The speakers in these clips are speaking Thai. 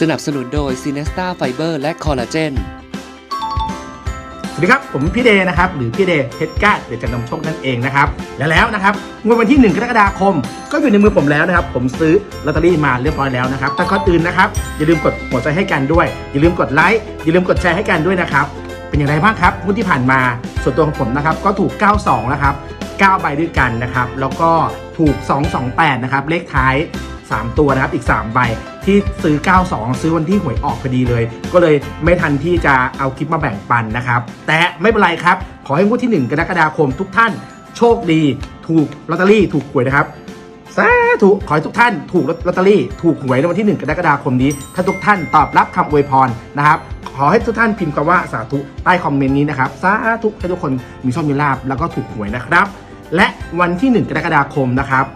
สนับสนุนโดย s i n e s t a Fiber และคอลลาเจน สวัสดีครับ ผมพี่เดย์นะครับ หรือพี่เดย์เพชรก้าเดจะนำโชคนั่นเองนะครับ และแล้วนะครับงวดวันที่ 1 กรกฎาคม ก็อยู่ในมือผมแล้วนะครับ ผมซื้อลอตเตอรี่มาเรียบร้อยแล้วนะครับ แต่ก่อนอื่นนะครับ อย่าลืมกดหัวใจให้กันด้วย อย่าลืมกดไลค์ อย่าลืมกดแชร์ให้กันด้วยนะครับ เป็นอย่างไรบ้างครับงวดที่ผ่านมา ส่วนตัวของผมนะครับ ก็ถูก 92 นะครับ9ใบด้วยกันนะครับ แล้วก็ถูก 228 นะครับ เลขท้าย 3 ตัวนะครับอีก 3 ใบ ที่ซื้อ 92 ซื้อวันที่หวยออกพอดีเลย ก็เลยไม่ทันที่จะเอาคลิปมาแบ่งปันนะครับ แต่ไม่เป็นไรครับ ขอให้งวดที่ 1 กรกฎาคมทุกท่านโชคดี ถูกลอตเตอรี่ถูกหวยนะครับสาธุขอให้ทุกท่านถูกลอตเตอรี่ถูกหวยในวันที่ 1 กรกฎาคมนี้ ถ้าทุกท่านตอบรับคำอวยพรนะครับ ขอให้ทุกท่านพิมพ์คำว่าสาธุใต้คอมเมนต์นี้นะครับ สาธุให้ทุกคนมีโชคมีลาบแล้วก็ถูกหวยนะครับ และวันที่ 1 กรกฎาคมนะครับ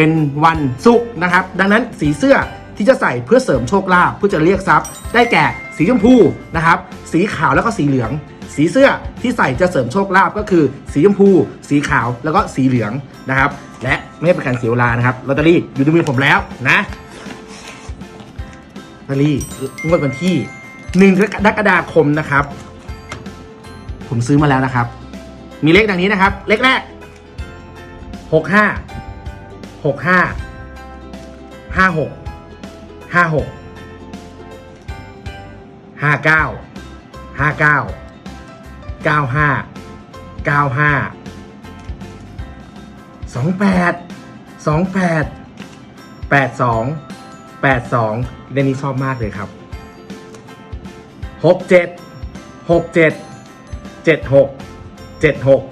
เป็นวันศุกร์นะครับ ดังนั้นสีเสื้อที่จะใส่เพื่อเสริมโชคลาภเพื่อจะเรียกทรัพย์ ได้แก่สีชมพูนะครับ สีขาวแล้วก็สีเหลือง สีเสื้อที่ใส่จะเสริมโชคลาภก็คือ สีชมพู สีขาวแล้วก็สีเหลืองนะครับ และไม่เป็นการเสียเวลานะครับลอตเตอรี่อยู่ในมือผมแล้วนะลอตเตอรี่งวดวันที่หนึ่งกรกฎาคมนะครับ ผมซื้อมาแล้วนะครับ มีเลขดังนี้นะครับ เลขแรกหกห้า หกห้าห้าหกห้าหกห้าเก้าห้าเก้าเก้าห้าเก้าห้าสองแปดสองแปดแปดสองแปดสองเรื่องนี้ชอบมากเลยครับหกเจ็ดหกเจ็ดเจ็ดหกเจ็ดหก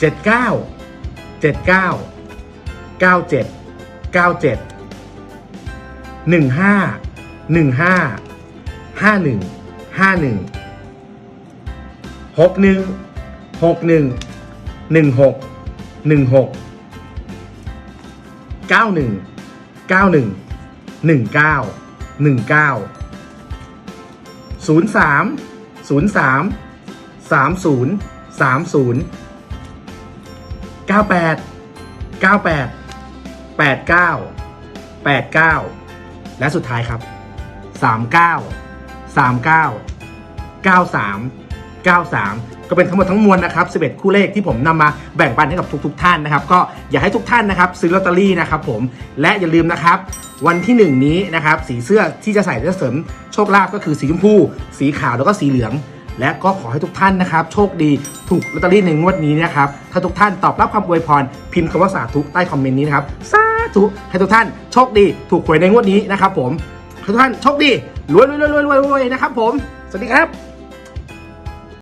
เจ็ดเก้า เจ็ดเก้าเก้าเจ็ดเก้าเจ็ดหนึ่งห้าหนึ่งห้าห้าหนึ่งห้าหนึ่งหกหนึ่งหกหนึ่งหนึ่งหกหนึ่งหกเก้าหนึ่งเก้าหนึ่งหนึ่งเก้าหนึ่งเก้าศูนย์สามศูนย์สามสามศูนย์สามศูนย์ 98 98 89 89 และสุดท้ายครับ 39 39 93 93 ก็เป็นทั้งหมดทั้งมวลนะครับ 11 คู่เลขที่ผมนำมาแบ่งปันให้กับทุกๆท่านนะครับ ก็อยากให้ทุกท่านนะครับซื้อลอตเตอรี่นะครับผม และอย่าลืมนะครับ วันที่ 1 นี้นะครับ สีเสื้อที่จะใส่จะเสริมโชคลาภก็คือสีชมพู สีขาวแล้วก็สีเหลือง และก็ขอให้ทุกท่านนะครับ โชคดีถูกลอตเตอรี่ในงวดนี้นะครับ ถ้าทุกท่านตอบรับคำอวยพร พิมพ์คำว่าสาธุใต้คอมเมนต์นี้นะครับสาธุให้ทุกท่านโชคดีถูกหวยในงวดนี้นะครับผมให้ทุกท่านโชคดีรวยรวยรวยรวยรวยนะครับผมสวัสดีครับ